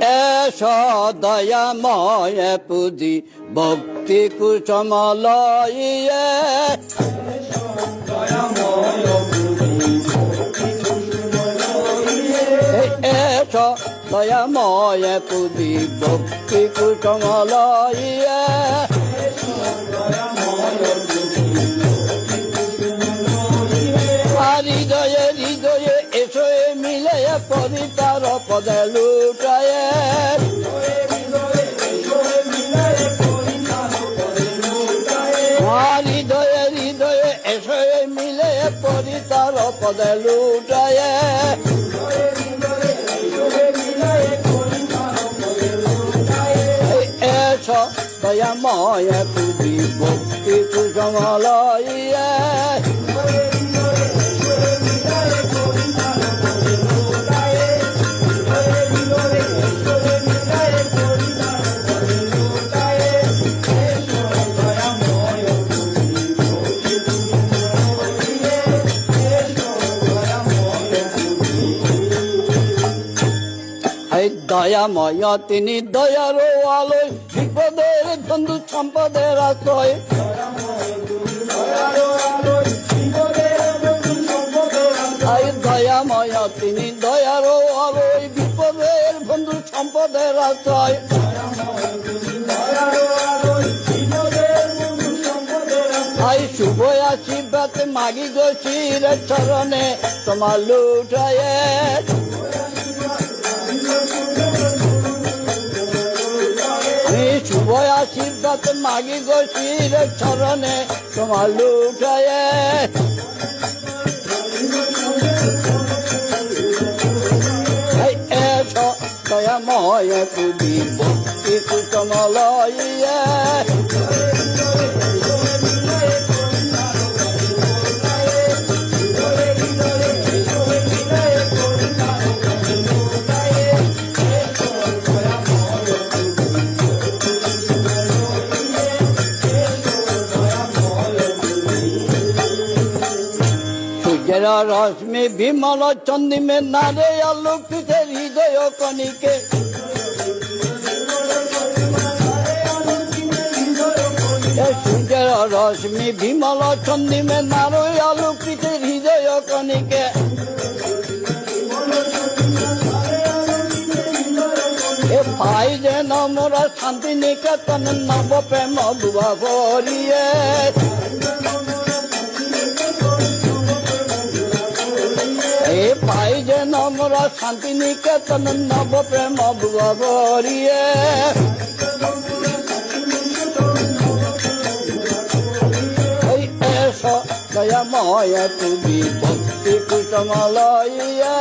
S দয়াময় পুজি ভক্তি কুসুমলয়ে। S দয়াময় পুজি ভক্তি কুসুমলয়ে। মিলে পরি তার পদে লুটায়। হৃদয়ে হৃদয়ে এসো মিলে পরি তার পদে লুটায়। দয়াময় পুজি ভক্তি কুসমলয়ে এই দয়াময় তিনি দয়ার আলোয়, বিপদের বন্ধু সম্পদের আশ্রয়। দয়াময় তিনি দয়ার আলোয়, বিপদের বন্ধু সম্পদের আশ্রয়। আই শুভ আশীর্বাদ, মাগি গছির চরণে তোমার লুটায় শুভ আশীর্বাদ মাগি গছির চরণে তোমার লুটায় দয়াময় পুবি ভক্তি কুটমলয়ে সূর্যের রশ্মি বিমল চন্দিমে নারে আলোকিত হৃদয় কণিকে। সূর্যের রশ্মি বিমল চন্দিমে নারে আলোকিত হৃদয় কণিকে। পাই যেন মোরা শান্তি নিকেতন নব প্রেম দুয়া করিয়ে শান্তি নিকেতন নব প্রেম ভুবরিয়ে দয়াময় তুমি ভক্তি কুসুমলয়ে